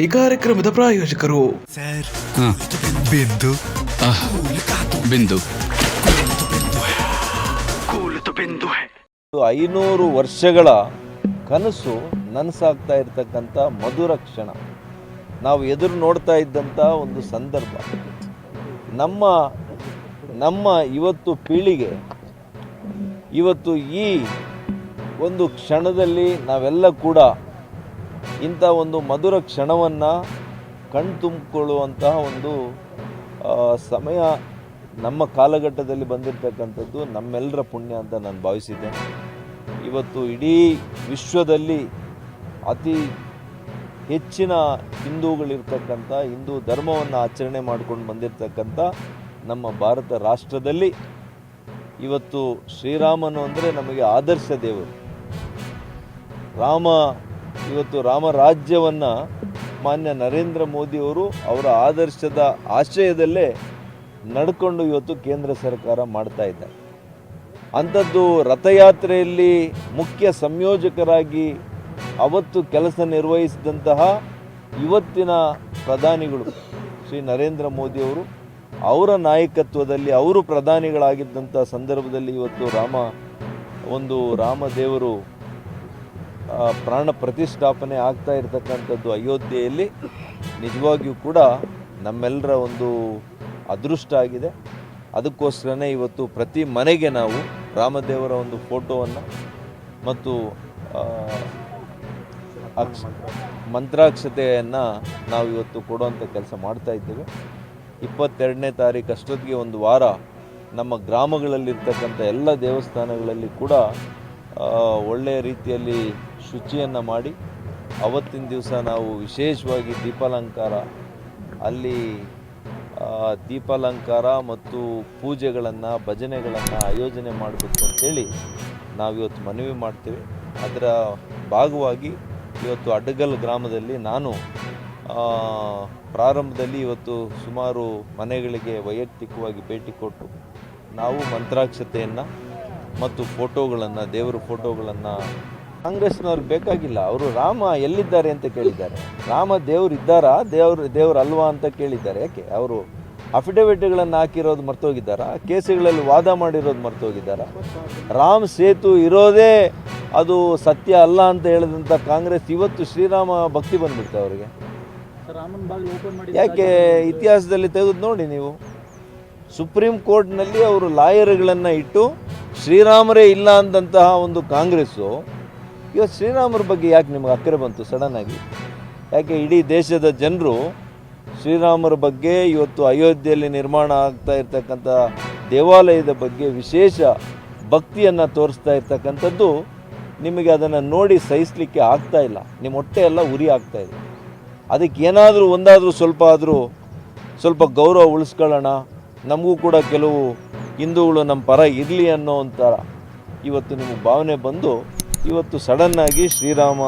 ಈ ಕಾರ್ಯಕ್ರಮದ ಪ್ರಾಯೋಜಕರು. ಬಿಂದು. ಬಿಂದು. ಐನೂರು ವರ್ಷಗಳ ಕನಸು ನನಸಾಗ್ತಾ ಇರತಕ್ಕಂಥ ಮಧುರ ಕ್ಷಣ. ನಾವು ಎದುರು ನೋಡ್ತಾ ಇದ್ದಂಥ ಒಂದು ಸಂದರ್ಭ. ನಮ್ಮ ನಮ್ಮ ಇವತ್ತು ಪೀಳಿಗೆ ಇವತ್ತು ಈ ಒಂದು ಕ್ಷಣದಲ್ಲಿ ನಾವೆಲ್ಲ ಕೂಡ ಇಂಥ ಒಂದು ಮಧುರ ಕ್ಷಣವನ್ನು ಕಣ್ತುಂಬಿಕೊಳ್ಳುವಂತಹ ಒಂದು ಸಮಯ ನಮ್ಮ ಕಾಲಘಟ್ಟದಲ್ಲಿ ಬಂದಿರತಕ್ಕಂಥದ್ದು ನಮ್ಮೆಲ್ಲರ ಪುಣ್ಯ ಅಂತ ನಾನು ಭಾವಿಸಿದ್ದೇನೆ. ಇವತ್ತು ಇಡೀ ವಿಶ್ವದಲ್ಲಿ ಅತಿ ಹೆಚ್ಚಿನ ಹಿಂದೂಗಳಿರ್ತಕ್ಕಂಥ, ಹಿಂದೂ ಧರ್ಮವನ್ನು ಆಚರಣೆ ಮಾಡ್ಕೊಂಡು ಬಂದಿರತಕ್ಕಂಥ ನಮ್ಮ ಭಾರತ ರಾಷ್ಟ್ರದಲ್ಲಿ ಇವತ್ತು ಶ್ರೀರಾಮನು ಅಂದರೆ ನಮಗೆ ಆದರ್ಶ ದೇವರು. ರಾಮ ಇವತ್ತು ರಾಮರಾಜ್ಯವನ್ನು ಮಾನ್ಯ ನರೇಂದ್ರ ಮೋದಿಯವರು ಅವರ ಆದರ್ಶದ ಆಶ್ರಯದಲ್ಲೇ ನಡ್ಕೊಂಡು ಇವತ್ತು ಕೇಂದ್ರ ಸರ್ಕಾರ ಮಾಡ್ತಾ ಇದ್ದಾರೆ. ಅಂಥದ್ದು ರಥಯಾತ್ರೆಯಲ್ಲಿ ಮುಖ್ಯ ಸಂಯೋಜಕರಾಗಿ ಅವತ್ತು ಕೆಲಸ ನಿರ್ವಹಿಸಿದಂತಹ ಇವತ್ತಿನ ಪ್ರಧಾನಿಗಳು ಶ್ರೀ ನರೇಂದ್ರ ಮೋದಿಯವರು ಅವರ ನಾಯಕತ್ವದಲ್ಲಿ ಅವರು ಪ್ರಧಾನಿಗಳಾಗಿದ್ದಂಥ ಸಂದರ್ಭದಲ್ಲಿ ಇವತ್ತು ರಾಮ, ಒಂದು ರಾಮದೇವರು ಪ್ರಾಣ ಪ್ರತಿಷ್ಠಾಪನೆ ಆಗ್ತಾ ಇರತಕ್ಕಂಥದ್ದು ಅಯೋಧ್ಯೆಯಲ್ಲಿ ನಿಜವಾಗಿಯೂ ಕೂಡ ನಮ್ಮೆಲ್ಲರ ಒಂದು ಅದೃಷ್ಟ ಆಗಿದೆ. ಅದಕ್ಕೋಸ್ಕರನೇ ಇವತ್ತು ಪ್ರತಿ ಮನೆಗೆ ನಾವು ರಾಮದೇವರ ಒಂದು ಫೋಟೋವನ್ನು ಮತ್ತು ಅಕ್ಷ, ಮಂತ್ರಾಕ್ಷತೆಯನ್ನು ನಾವು ಇವತ್ತು ಕೊಡುವಂಥ ಕೆಲಸ ಮಾಡ್ತಾ ಇದ್ದೇವೆ. ಇಪ್ಪತ್ತೆರಡನೇ ತಾರೀಕು ಅಷ್ಟೊತ್ತಿಗೆ ಒಂದು ವಾರ ನಮ್ಮ ಗ್ರಾಮಗಳಲ್ಲಿರ್ತಕ್ಕಂಥ ಎಲ್ಲ ದೇವಸ್ಥಾನಗಳಲ್ಲಿ ಕೂಡ ಒಳ್ಳೆಯ ರೀತಿಯಲ್ಲಿ ಶುಚಿಯನ್ನು ಮಾಡಿ ಅವತ್ತಿನ ದಿವಸ ನಾವು ವಿಶೇಷವಾಗಿ ದೀಪಾಲಂಕಾರ. ಅಲ್ಲಿ ದೀಪಾಲಂಕಾರ ಮತ್ತು ಪೂಜೆಗಳನ್ನು, ಭಜನೆಗಳನ್ನು ಆಯೋಜನೆ ಮಾಡಬೇಕು ಅಂತೇಳಿ ನಾವಿವತ್ತು ಮನವಿ ಮಾಡ್ತೀವಿ. ಅದರ ಭಾಗವಾಗಿ ಇವತ್ತು ಅಡ್ಡಗಲ್ ಗ್ರಾಮದಲ್ಲಿ ನಾನು ಪ್ರಾರಂಭದಲ್ಲಿ ಇವತ್ತು ಸುಮಾರು ಮನೆಗಳಿಗೆ ವೈಯಕ್ತಿಕವಾಗಿ ಭೇಟಿ ಕೊಟ್ಟು ನಾವು ಮಂತ್ರಾಕ್ಷತೆಯನ್ನು ಮತ್ತು ಫೋಟೋಗಳನ್ನು, ದೇವರ ಫೋಟೋಗಳನ್ನು ಕಾಂಗ್ರೆಸ್ನವ್ರಿಗೆ ಬೇಕಾಗಿಲ್ಲ. ಅವರು ರಾಮ ಎಲ್ಲಿದ್ದಾರೆ ಅಂತ ಕೇಳಿದ್ದಾರೆ. ರಾಮ ದೇವ್ರು ಇದ್ದಾರಾ? ದೇವ್ರು ದೇವ್ರು ಅಲ್ವಾ ಅಂತ ಕೇಳಿದ್ದಾರೆ. ಯಾಕೆ? ಅವರು ಅಫಿಡವಿಟ್ಗಳನ್ನು ಹಾಕಿರೋದು ಮರ್ತೋಗಿದ್ದಾರಾ? ಕೇಸುಗಳಲ್ಲಿ ವಾದ ಮಾಡಿರೋದು ಮರ್ತೋಗಿದ್ದಾರಾ? ರಾಮ್ ಸೇತು ಇರೋದೇ ಅದು ಸತ್ಯ ಅಲ್ಲ ಅಂತ ಹೇಳಿದಂಥ ಕಾಂಗ್ರೆಸ್ ಇವತ್ತು ಶ್ರೀರಾಮ ಭಕ್ತಿ ಬಂದ್ಬಿಡ್ತು ಅವರಿಗೆ. ಯಾಕೆ ಇತಿಹಾಸದಲ್ಲಿ ತೆಗೆದು ನೋಡಿ ನೀವು. ಸುಪ್ರೀಂ ಕೋರ್ಟ್ನಲ್ಲಿ ಅವರು ಲಾಯರ್ಗಳನ್ನು ಇಟ್ಟು ಶ್ರೀರಾಮರೇ ಇಲ್ಲ ಅಂದಂತಹ ಒಂದು ಕಾಂಗ್ರೆಸ್ಸು ಇವತ್ತು ಶ್ರೀರಾಮರ ಬಗ್ಗೆ ಯಾಕೆ ನಿಮಗೆ ಅಕ್ಕರೆ ಬಂತು ಸಡನ್ನಾಗಿ ಯಾಕೆ ಇಡೀ ದೇಶದ ಜನರು ಶ್ರೀರಾಮರ ಬಗ್ಗೆ ಇವತ್ತು ಅಯೋಧ್ಯೆಯಲ್ಲಿ ನಿರ್ಮಾಣ ಆಗ್ತಾ ಇರ್ತಕ್ಕಂಥ ದೇವಾಲಯದ ಬಗ್ಗೆ ವಿಶೇಷ ಭಕ್ತಿಯನ್ನು ತೋರಿಸ್ತಾ ಇರ್ತಕ್ಕಂಥದ್ದು ನಿಮಗೆ ಅದನ್ನು ನೋಡಿ ಸಹಿಸಲಿಕ್ಕೆ ಆಗ್ತಾ ಇಲ್ಲ. ನಿಮ್ಮ ಹೊಟ್ಟೆ ಎಲ್ಲ ಉರಿ ಆಗ್ತಾ ಇದೆ. ಅದಕ್ಕೆ ಏನಾದರೂ ಒಂದಾದರೂ ಸ್ವಲ್ಪ ಆದರೂ ಸ್ವಲ್ಪ ಗೌರವ ಉಳಿಸ್ಕೊಳ್ಳೋಣ. ನಮಗೂ ಕೂಡ ಕೆಲವು ಹಿಂದೂಗಳು ನಮ್ಮ ಪರ ಇರಲಿ ಅನ್ನೋ ಒಂಥರ ಇವತ್ತು ನಿಮಗೆ ಭಾವನೆ ಬಂದು ಇವತ್ತು ಸಡನ್ನಾಗಿ ಶ್ರೀರಾಮ